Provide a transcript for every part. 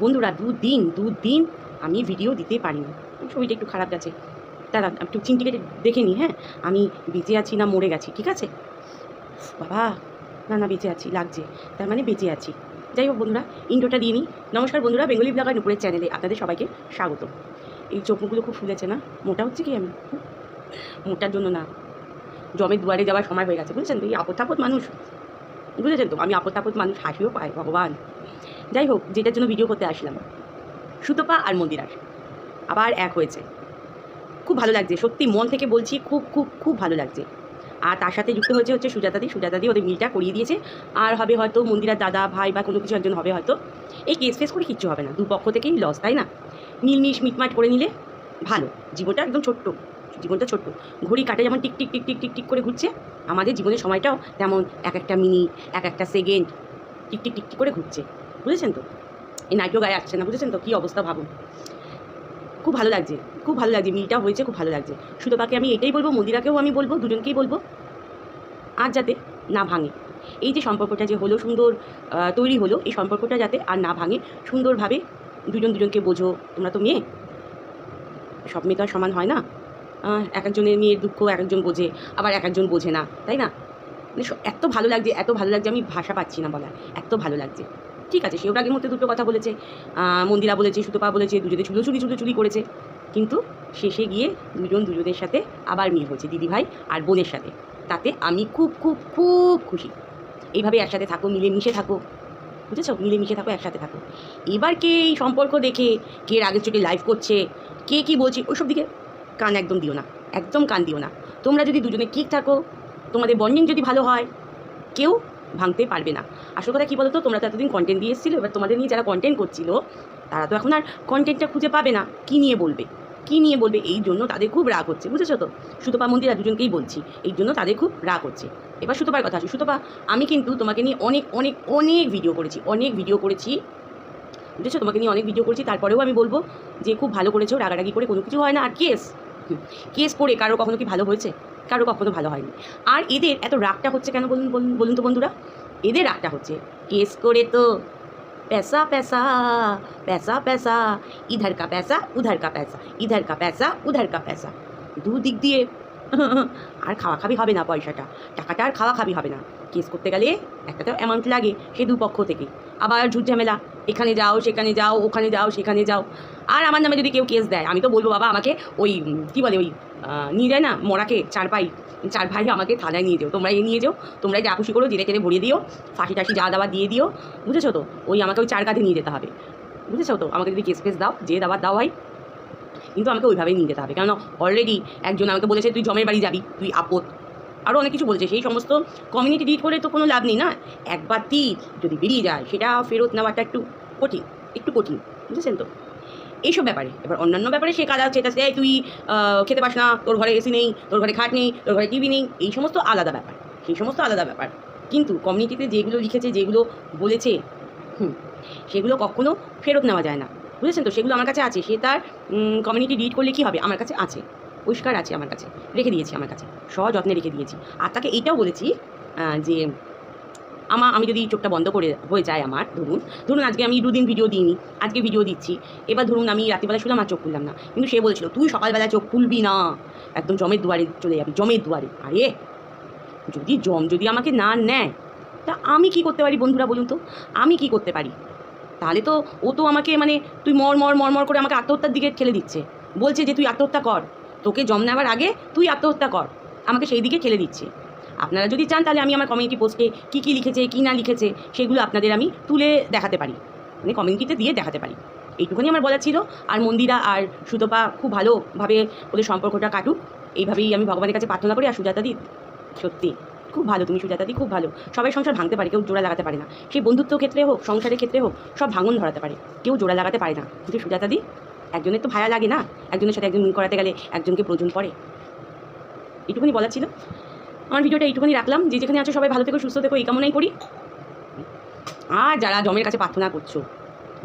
বন্ধুরা, দুদিন দুদিন আমি ভিডিও দিতে পারিনি। শরীরটা একটু খারাপ গেছে। দাদা, একটু চিনটিকে দেখে নিই হ্যাঁ? আমি বেঁচে আছি না মরে গেছি, ঠিক আছে? বাবা, না না, বেঁচে আছি, লাগছে। তার মানে বেঁচে আছি। যাই হোক বন্ধুরা ইন্ট্রোটা দিয়ে নিই নমস্কার বন্ধুরা, বেঙ্গলি ব্লগার নুপুরের চ্যানেলে আপনাদের সবাইকে স্বাগত। এই চোখ মুখগুলো খুব ফুলেছে না? মোটা হচ্ছে কি আমি? মোটার জন্য না। জমের দুয়ারে যাওয়ার সময় হয়ে গেছে, বুঝেছেন? তো এই আপদ মানুষ। বুঝেছেন তো? আমি আপদ থাপদ মানুষ, হাসিও পাই, ভগবান। যাই হোক, যেটার জন্য ভিডিও করতে আসলাম। সুতপা আর মন্দিরার। আবার এক হয়েছে। খুব ভালো লাগছে, সত্যি মন থেকে বলছি খুব খুব খুব ভালো লাগছে। আর তার সাথে যুক্ত হয়েছে হচ্ছে সুজাতাদি। সুজাতাদি ওদের মিলটা করিয়ে দিয়েছে। আর হবে হয়তো মন্দিরার দাদা, ভাই বা কোনো কিছু একজন হবে হয়তো। এই কেস ফেস করে কিচ্ছু হবে না। দুপক্ষ থেকেই লস তাই না? মিলমিশ, মিটমাট করে নিলে ভালো। জীবনটা একদম ছোট্ট। জীবনটা ছোট্ট। ঘড়ি কাটে যেমন tick tick tick tick tick tick করে ঘুরছে, আমাদের জীবনের সময়টাও তেমন এক একটা মিনিট এক একটা second tick tick tick tick করে ঘুরছে। বুঝেছেন তো? এই নাইটও গায়ে আসছে না, বুঝেছেন তো? কী অবস্থা ভাবুন খুব ভালো লাগছে, খুব ভালো লাগছে, মিলটা হয়েছে, খুব ভালো লাগছে। শুধু তাকে আমি এটাই বলব, মন্দিরাকেও আমি বলব, দুজনকেই বলব, আর যাতে না ভাঙে। এই যে সম্পর্কটা যে হলো সুন্দর তৈরি হলো, এই সম্পর্কটা যাতে আর না ভাঙে, সুন্দরভাবে দুজন দুজনকে বোঝো। তোমরা তো মেয়ে। সব মেয়ে তো আর সমান হয় না। এক একজনের মেয়ের দুঃখ এক একজন বোঝে, আবার এক একজন বোঝে না, তাই না? মানে এত ভালো লাগছে, এত ভালো লাগছে, আমি ভাষা পাচ্ছি না বলার, এত ভালো লাগছে। ঠিক আছে সেও আগের মধ্যে দুটো কথা বলেছে মন্দিরা বলেছে, সুতপা বলেছে, দুজনে চুলো চুরি চুলো চুরি করেছে। কিন্তু শেষে গিয়ে দুজন দুজনের সাথে আবার মিল হয়েছে, দিদিভাই আর বোনের সাথে। তাতে আমি খুব খুব খুব খুশি। এইভাবে একসাথে থাকো, মিলেমিশে থাকো। বুঝেছ? মিলেমিশে থাকো, একসাথে থাকো। এবার কে এই সম্পর্ক দেখে, কে আগের চোখে লাইভ করছে, কে কী বলছে, ওইসব দিকে কান একদম দিও না, একদম কান দিও না। তোমরা যদি দুজনে ঠিক থাকো, তোমাদের বন্ডিং যদি ভালো হয়, কেউ ভাঙতে পারবে না। আসল কথা কী বলতো? তোমরা তো এতদিন কন্টেন্ট দিয়ে এসেছিল, এবার তোমাদের নিয়ে যারা কন্টেন্ট করছিল, তারা তো এখন আর কন্টেন্টটা খুঁজে পাবে না। কী নিয়ে বলবে? কী নিয়ে বলবে? এই জন্য তাদের খুব রাগ হচ্ছে, বুঝেছ তো? সুতপা মন্দিরা দুজনকেই বলছি, এই জন্য তাদের খুব রাগ হচ্ছে। এবার সুতপার কথা আসি। সুতপা, আমি কিন্তু তোমাকে নিয়ে অনেক অনেক অনেক ভিডিও করেছি, অনেক ভিডিও করেছি। বুঝেছ? তোমাকে নিয়ে অনেক ভিডিও করেছি, তারপরেও আমি বলব যে খুব ভালো করেছ, রাগারাগি করে কোনো কিছু হয় না। আর কেস কেস করে কারো কখনো কি ভালো হয়েছে কারো কখনো ভালো হয়নি আর এদের এত রাগটা হচ্ছে কেন বলুন বলুন বলুন তো বন্ধুরা এদের রাগটা হচ্ছে কেস করে তো पैसा पैसा पैसा पैसा इधर का पैसा उधर का पैसा इधर का पैसा उधर का पैसा দু দিক দিয়ে আর খাওয়া খাবি হবে না পয়সাটা টাকাটা আর খাওয়া খাবি হবে না কেস করতে গেলে একটা তো অ্যামাউন্ট লাগে সে দুপক্ষ থেকে আবার ঝুট ঝামেলা এখানে যাও, সেখানে যাও, ওখানে যাও, সেখানে যাও। আর আমার নামে যদি কেউ কেস দেয়, আমি তো বলব, বাবা, আমাকে ওই, কী বলে ওই নিয়ে যায় না, মরাকে চার পাই, চার ভাই আমাকে থানায় নিয়ে যেও। তোমরা এ নিয়ে যেও, তোমরা যা খুশি করো জেলে টেনে ভরিয়ে দিও, ফাঁসি টাসি যা দেওয়া দিয়ে দিও, বুঝেছ তো? ওই আমাকে ওই চার কাঁধে নিয়ে যেতে হবে, বুঝেছ তো? আমাকে যদি কেস ফেস দাও, যে দাবার দাও ভাই কিন্তু আমাকে ওইভাবেই নিয়ে যেতে হবে। কেন অলরেডি একজন আমাকে বলেছে, তুই জমের বাড়ি যাবি, তুই আপদ। আরও অনেক কিছু বলেছে। সেই সমস্ত কমিউনিটি ডিট করে তো কোনো লাভ নেই না? একবার তীর যদি বেরিয়ে যায়, সেটা ফেরত নেওয়াটা একটু কঠিন একটু কঠিন, বুঝেছেন তো? এইসব ব্যাপারে। এবার অন্যান্য ব্যাপারে সে কাজ আছে এই তুই খেতে পাস না, তোর ঘরে এসি নেই, তোর ঘরে খাট নেই, তোর ঘরে টিভি নেই, এই সমস্ত আলাদা ব্যাপার, সেই সমস্ত আলাদা ব্যাপার। কিন্তু কমিউনিটিতে যেগুলো লিখেছে, যেগুলো বলেছে, হুম, সেগুলো কখনো ফেরত নেওয়া যায় না, বুঝেছেন তো? সেগুলো আমার কাছে আছে, সে তার কমিউনিটি ডিট করলে কী হবে? আমার কাছে আছে। পরিষ্কার আছে আমার কাছে, রেখে দিয়েছি আমার কাছে সযত্নে রেখে দিয়েছি। আর তাকে এইটাও বলেছি যে আমা, আমি যদি চোখটা বন্ধ করে হয়ে যায় আমার, ধরুন ধরুন আজকে আমি দুদিন ভিডিও দিইনি, আজকে ভিডিও দিচ্ছি, এবার ধরুন আমি রাত্রিবেলা শুলাম আমার চোখ খুললাম না, কিন্তু সে বলেছিল, তুই সকালবেলা চোখ খুলবি না। একদম জমের দুয়ারে চলে যাবি, জমের দুয়ারে, আরে! যদি জম, যদি আমাকে না নেয়, তা আমি কি করতে পারি বন্ধুরা বলুন তো? আমি কি করতে পারি? তাহলে তো ও তো আমাকে মানে তুই মর মর মর মর করে আমাকে আত্মহত্যার দিকে ঠেলে দিচ্ছে, বলছে যে তুই আত্মহত্যা কর। তোকে জম নেওয়ার আগে তুই আত্মহত্যা কর। আমাকে সেই দিকে ঠেলে দিচ্ছে। আপনারা যদি চান, তাহলে আমি আমার কমিউনিটি পোস্টে কী কী লিখেছে, কী না লিখেছে, সেগুলো আপনাদের আমি তুলে দেখাতে পারি। মানে কমিউনিটিতে দিয়ে দেখাতে পারি। এইটুকুনি আমার বলা ছিল। আর মন্দিরা আর সুতপা খুব ভালোভাবে ওদের সম্পর্কটা কাটুক। এইভাবেই আমি ভগবানের কাছে প্রার্থনা করি। আর সুজাতাদি সত্যি, খুব ভালো। তুমি সুজাতাদি খুব ভালো। সবাই সংসার ভাঙতে পারে, কেউ জোড়া লাগাতে পারে না। সেই বন্ধুত্ব ক্ষেত্রে হোক, সংসারের ক্ষেত্রে হোক, সব ভাঙন ধরাতে পারে। কেউ জোড়া লাগাতে পারে না। কিন্তু সুজাতাদি একজনের তো ভায়া লাগে না একজনের সাথে একজন মিল করাতে গেলে একজনকে প্রয়োজন পড়ে এইটুকুনি বলা ছিল আমার ভিডিওটা এইটুকুনি রাখলাম যে যেখানে আছো সবাই ভালো থেকো সুস্থ থেকো এই কামনাই করি আর যারা জমের কাছে প্রার্থনা করছ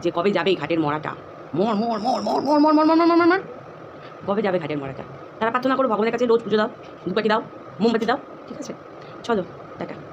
যে কবে যাবে এই ঘাটের মরাটা মর মর মর মর মর মর মর মর মর মর মর মর কবে যাবে ঘাটের মরাটা তারা প্রার্থনা করো ভগবানের কাছে রোজ পুজো দাও ধূপকাঠি দাও মোমবাতি দাও ঠিক আছে চলো টাটা